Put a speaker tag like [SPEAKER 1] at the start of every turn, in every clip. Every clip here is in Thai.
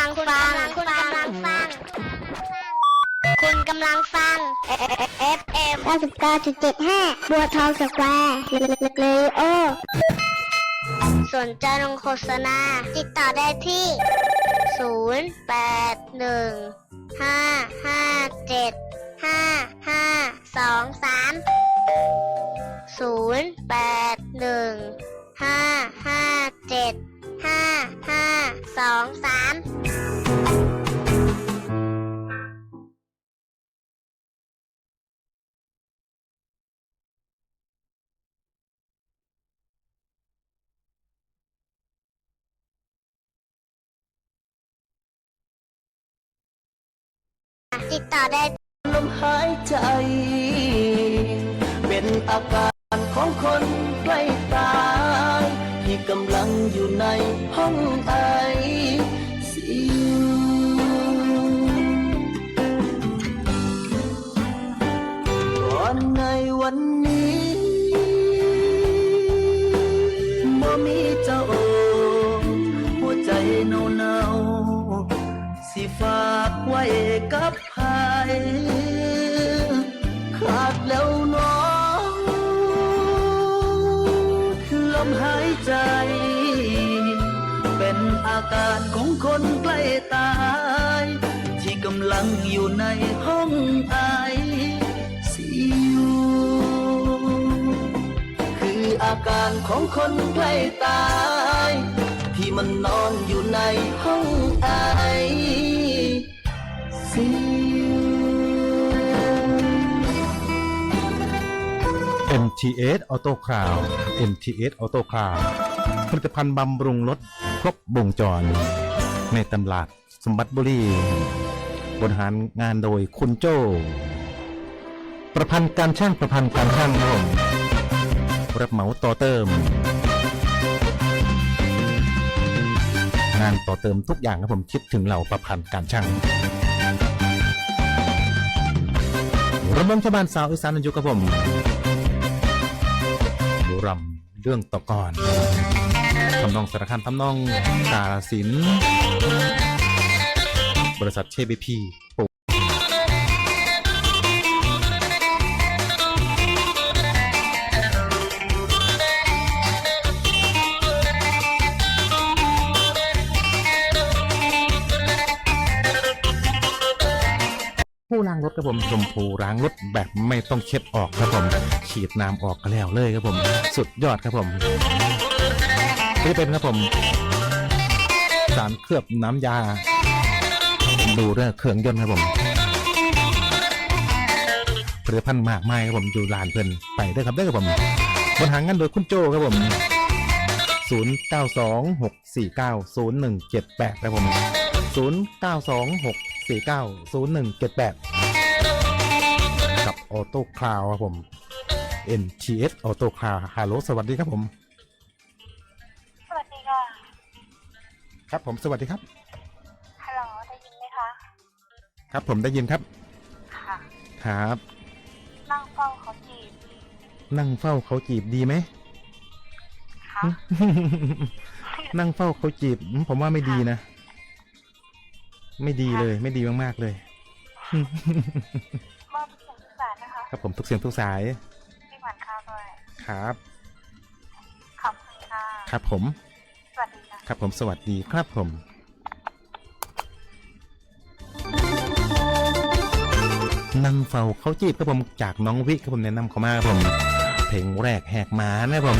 [SPEAKER 1] ลังฟังคุณกำลังฟัง คุณกำลังฟัง FM 99.75 บัวทองสแควร์เลยโอสนใจลงโฆษณา ติดต่อได้ที่ 0 8 1 5 5 7 5 5 2 3 0 8 ติดต่อได้
[SPEAKER 2] ลมหายใจ เป็นอาการของคนใกล้ตายที่กำลังอยู่ในห้องไอซีก่อนในวันนี้บ่มีเจ้าโอหัวใจเนาเนาสิฝากไว้กับ ขาดแล้วน้องลมหายใจ เป็นอาการของคนใกล้ตาย ที่กำลังอยู่ในห้องไอซียูคืออาการของคนใกล้ตาย ที่มันนอนอยู่ในห้องไอซี
[SPEAKER 3] MTS Auto Cloud MTS Auto Cloud ผลิตภัณฑ์บำรุงรถครบวงจร ในตำลาดสมบัติบุรี บริหารงานโดยคุณโจ้ ประพันธ์การช่างประพันธ์การช่างรับผมรับเหมาต่อเติม งานต่อเติมทุกอย่างครับผมคิดถึงเราประพันธ์การช่างรำวงชาวบ้านสาวอีสานอายุกับผม รำเรื่องต่อกอนทำนองสารคันทำนองกาลสิน บริษัทเชบีพี ผู้ล้างรถครับผมชมพูล้างรถแบบไม่ต้องเช็ดออกครับผม ฉีดน้ำออกก็แล้วเลยครับผม สุดยอดครับผมนี่เป็นครับผม สารเคลือบน้ำยา ดูเรื่องเครื่องยนต์ครับผมผลิตภัณฑ์มากมายครับผมอยู่ร้านเพิ่นไปได้ครับได้ครับผมบนหางงานโดยคุณโจครับผม0926490178ครับผม 0926490178 กับออโต้คลาวครับผม NTS ออโต้คลาวฮัลโหลสวัสดีครับผม
[SPEAKER 4] สวัสดีค่ะ
[SPEAKER 3] ครับผมสวัสดีครับ
[SPEAKER 4] ฮัลโหลได้ยินไหมคะ
[SPEAKER 3] ครับผมได้ยินครับ
[SPEAKER 4] ค่ะ
[SPEAKER 3] ครับ
[SPEAKER 4] นั่งเฝ้าเขาจีบ
[SPEAKER 3] นั่งเฝ้าเขาจีบดีไหม
[SPEAKER 4] ค่ะ
[SPEAKER 3] นั่งเฝ้าเขาจีบอืมผมว่าไม่ดีนะ ไม่ดีเลย ไม่ดีมากๆเลย
[SPEAKER 4] เมื่อเป็นเสียงที่แปดนะคะ
[SPEAKER 3] ครับผมทุกเสียงทุกสาย
[SPEAKER 4] พี่หวานข้าวด้วย
[SPEAKER 3] ครับ
[SPEAKER 4] ขอบคุณค่ะ
[SPEAKER 3] ครับผม
[SPEAKER 4] สวัสดีค่ะ
[SPEAKER 3] ครับผมสวัสดีครับผมนั่งเฝ้าเขาจีบครับผมจากน้องวิครับผมแนะนำเขามาครับผม เพลงแรกแหกหมานะครับผม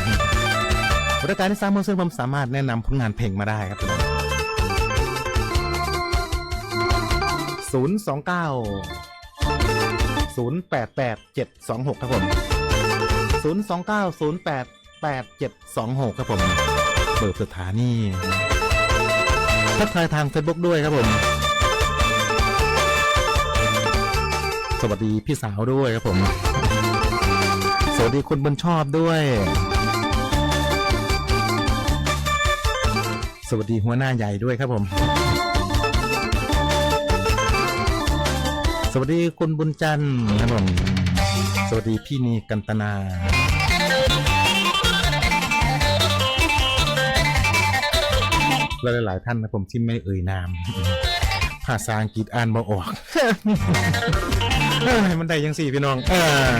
[SPEAKER 3] รายการที่สามโมงซึ่งผมสามารถแนะนำผลงานเพลงมาได้ครับผม ศูนย์สองเก้าศูนย์แปดแปดเจ็ดสองหกครับผมศูนย์สองเก้าศูนย์แปดแปดเจ็ดสองหกครับผม เปิดสถานีทักทายทาง Facebook ด้วยครับผม สวัสดีพี่สาวด้วยครับผม สวัสดีคุณบุญชอบด้วย สวัสดีหัวหน้าใหญ่ด้วยครับผม สวัสดีคุณบุญจันทร์ครับผมสวัสดีพี่นีกันตนาและหลาย ๆ ท่านนะผมที่ไม่เอ่ยนาม ภาษาอังกฤษอ่านบ่ออกเอ้ยมันได้ยังสี่พี่น้องเออ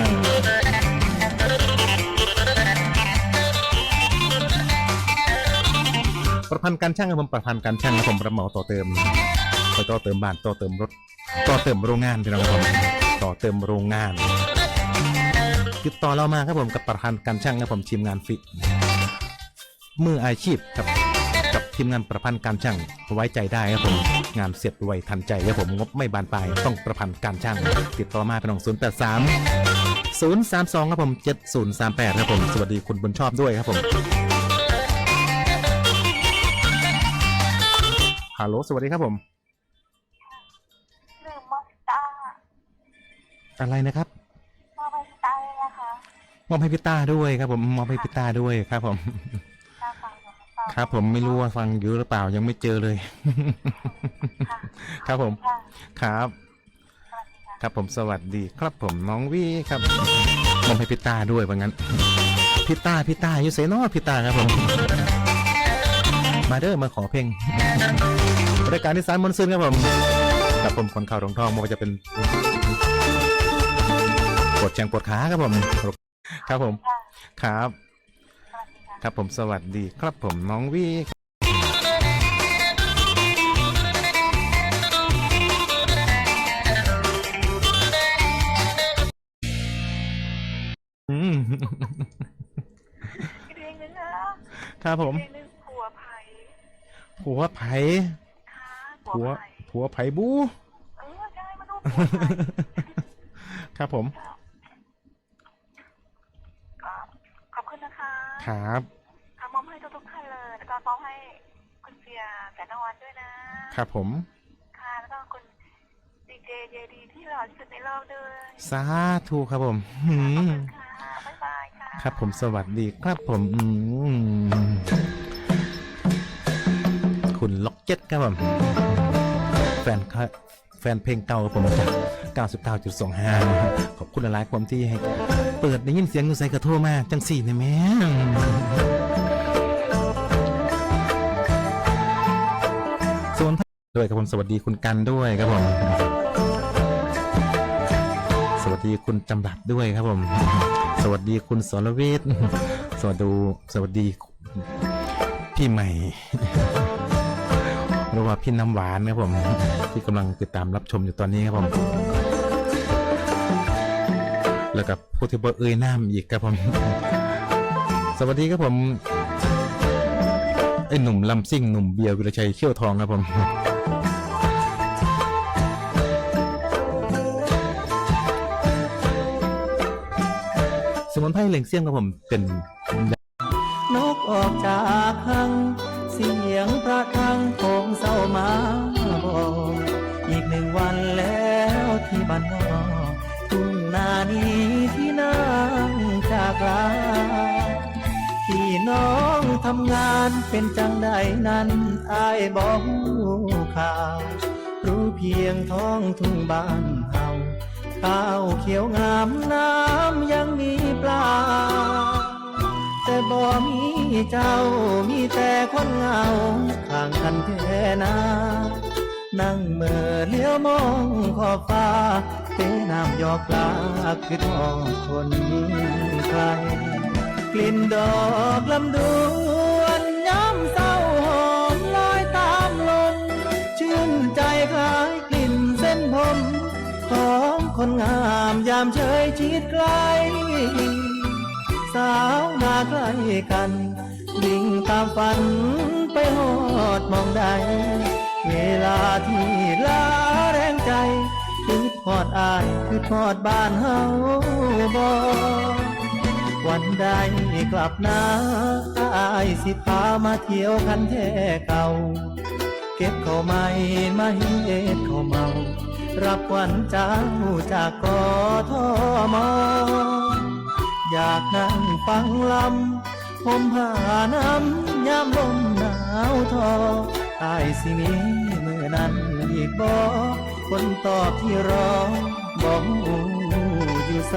[SPEAKER 3] ประพันธ์การช่างครับผมประพันธ์การช่างครับผมรับเหมาต่อเติม ไปต่อเติมบ้านต่อเติมรถ ต่อเติมโรงงานพี่น้องครับผมต่อเติมโรงงานติดต่อเรามาครับผมกับประพันธ์การช่างครับผมทีมงานฟิมืออาชีพครับกับทีมงานประพันธ์การช่างไว้ใจได้ครับผมงานเสร็จไวทันใจครับผมงบไม่บานปลายต้องประพันธ์การช่าง ติดต่อมาเป็นของ0 8 3 0 3 2ครับผม7038ครับผมสวัสดีคุณบุญชอบด้วยครับผมฮัลโหลสวัสดีครับผม
[SPEAKER 4] อะ
[SPEAKER 3] ไรนะครับ
[SPEAKER 4] มอสตาร์เลยนะคะ
[SPEAKER 3] มอบให้พี่ต้าด้วยครับ ผมมอบให้พี่ต้าด้วยครับ ผม
[SPEAKER 4] ตาฟังอยู่หรือเปล่า
[SPEAKER 3] ครับ ผมไม่รู้ว่าฟังอยู่หรือเปล่ายังไม่เจอเลย
[SPEAKER 4] ค่ะ
[SPEAKER 3] ครับผม
[SPEAKER 4] ค่ะ
[SPEAKER 3] ครับ
[SPEAKER 4] สวัสดีค่ะ
[SPEAKER 3] ครับผมสวัสดีครับผมน้องวีครับมอบให้พี่ต้าด้วยว่างั้นพี่ต้าพี่ต้าอยู่เซนอพี่ต้าครับผม มาเด้อมาขอเพลงรายการที่สารมนต์ซึนครับผมกับผมคนข่าวรองทองไมันจะเป็น ปวดแขงปวดขาครับผมครับผม
[SPEAKER 4] ค่ะ
[SPEAKER 3] ครับ
[SPEAKER 4] สวัสดีค่ะ
[SPEAKER 3] ครับผมสวัสดีครับผมน้องวีอืม
[SPEAKER 4] อีกเพลงนึงนะครับ
[SPEAKER 3] ผม
[SPEAKER 4] เพลงนึงผัวไผ่
[SPEAKER 3] ผัวไผ่
[SPEAKER 4] ค่ะ
[SPEAKER 3] ผัว
[SPEAKER 4] ไผ่
[SPEAKER 3] ผัวไผ่บู
[SPEAKER 4] เออใช่มาดูผัวไผ่
[SPEAKER 3] ครับผม
[SPEAKER 4] ก็ขอบคุณนะ คะ
[SPEAKER 3] ครับ
[SPEAKER 4] ค่ะมอบให้ทุกๆท่านเลย แล้วก็มอบให้คุณเสียแสนนวันด้วยนะ
[SPEAKER 3] ครับผม
[SPEAKER 4] ค่ะแล้วก็คุณดีเจเยดีที่หล่อที่สุดในโลกด้วย
[SPEAKER 3] สาธุครับผมอื
[SPEAKER 4] ขอบ
[SPEAKER 3] ม
[SPEAKER 4] คุณค่ะบ๊ายบายค่ะ
[SPEAKER 3] ครับผมสวัสดีครับผมอืมคุณล็อกเก็ตครับผม แฟนคลับแฟนเพลงเก่าผมจาก 99.25 ขอบคุณหลายๆความที่ให้ เปิดได้ยินเสียงอยู่ใส่กระโทรมาจังสี่เนี่ยแม่ส่วนด้วยครับผมสวัสดีคุณกันด้วยครับผม สวัสดีคุณจำรัดด้วยครับผม สวัสดีคุณสรเวทสวัสดีสวัสดีพี่ใหม่ หรือว่าพี่น้ำหวานครับผม ที่กำลังติดตามรับชมอยู่ตอนนี้ครับผม แล้วกับผู้ที่บเอ่ยน้ำอีกครับผม สวัสดีครับผมไอ้หนุ่มลำซิ่งหนุ่มเบียร์วิรชัยเขี้ยวทองครับผมสมุนไพรเหล่งเสี่ยงครับผมเป็น
[SPEAKER 5] นกออกจากำงานเป็นจังใดนั้นอายบอกข่าว รู้เพียงท้องทุ่งบ้านเฮาข้าวเขียวงามน้ำยังมีปลา แต่บ่มีเจ้ามีแต่คนเหงาข้างกันแท่นานั่งเมื่อเลี้ยวมองขอบฟ้าเทน้ำยอกลาคือทองคนใครกลิ่นดอกลำดวน คนงามยามเชยชิดไกลสาวนาใกล้กันวิ่งตามฝันไปหอดมองใด เวลาที่ลาแรงใจคือทอดอายคือทอดบ้านเฮาบอวันใดกลับนาอายสิพามาเที่ยวคันแท่เก่า เก็บข้าไม่มาเฮ็ดข้าเมา รับขวัญเจ้าจากกอทอมออยากนั่งฟังลำผมผ้าน้ำยามลมหนาวทออายสิมีมือนั้นอีกบ่คนตอบที่รอบอกอยู่ใส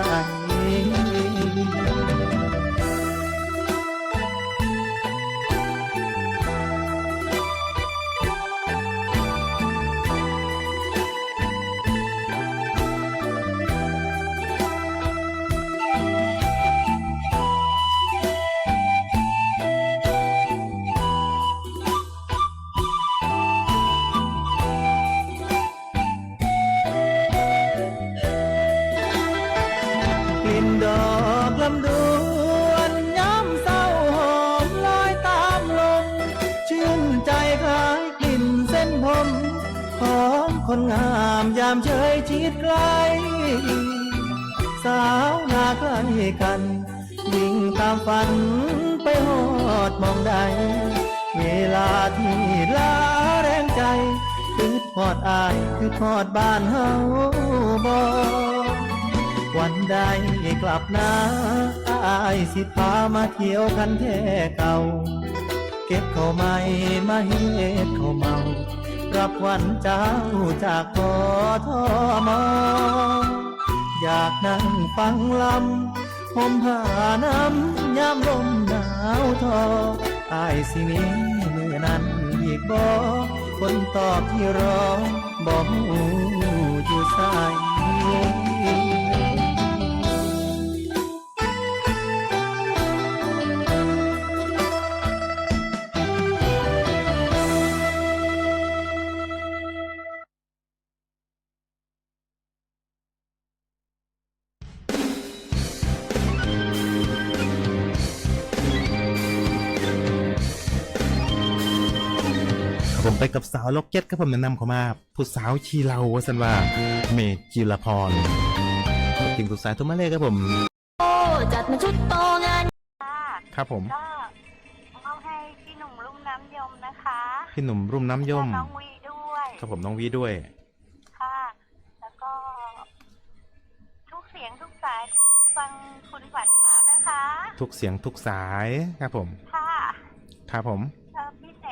[SPEAKER 5] ามเฉยชิดไกลสาวนาใกล้กันวิ่งตามฝันไปหอดมองใด เวลาที่ลาแรงใจคือทอดอายคือทอดบ้านเฮาบอวันใดกลับนาอายสิพามาเที่ยวกันแท่เก่า เก็บเข้าวใหม่มาเฮ็ดข้าเมา กับวันเจ้าจากกทอมอยากนั่งฟังลำห่มผ่าน้ำยามลมหนาวทออายสิมีมือนั้นอีกบ่คนตอบที่รอบอกอยู่ใส
[SPEAKER 3] ไปกับสาวล็อกเก็ตครับผมแนะนำเขามาผู้สาวชีเราวสันว่าเมจิรพรจริงสุดสายทุกมาเลยครับผม
[SPEAKER 1] จัดมาชุดโตงาน
[SPEAKER 4] ค่ะ
[SPEAKER 3] ครับผม
[SPEAKER 4] ก็มอบให้พี่หนุ่มรุ่มน้ำยมนะคะ
[SPEAKER 3] พี่หนุ่มรุ่มน้ำยม
[SPEAKER 4] และน้องวีด้วย
[SPEAKER 3] ครับผมน้องวีด้วย
[SPEAKER 4] ค่ะแล้วก็ ทุกเสียงทุกสายฟังคุณขวัญข้าวนะคะ
[SPEAKER 3] ทุกเสียงทุกสายครับผม
[SPEAKER 4] ค่ะ
[SPEAKER 3] ครับผม
[SPEAKER 4] แล้วพิเศ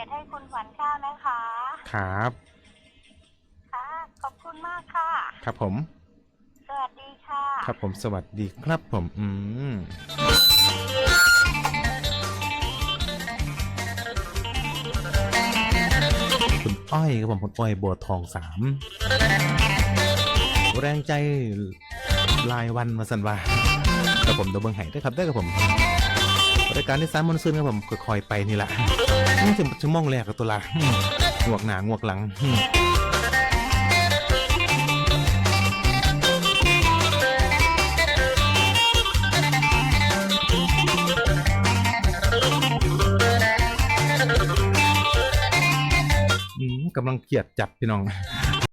[SPEAKER 4] ษให้คุณขวัญข้าวนะคะ
[SPEAKER 3] ครับ
[SPEAKER 4] ค่ะ ขอบคุณมากค่ะ
[SPEAKER 3] ครับผม
[SPEAKER 4] สวัสดีค่ะ
[SPEAKER 3] ครับผม สวัสดีครับผม อืม คุณอ้อยครับผมคุณอ้อยบัวทองสาม แรงใจรายวันมาสันว่ากับผมเดบเบิงไห้ด้วยครับได้กับผมรายการที่สามมอนซึนครับผมคอยๆไปนี่แหละนี่ ถึงชั่วโมงแรกกับตัวละอืมงวกหนางวกหลังอืมอืมกำลังเกลียดจัดพี่น้อง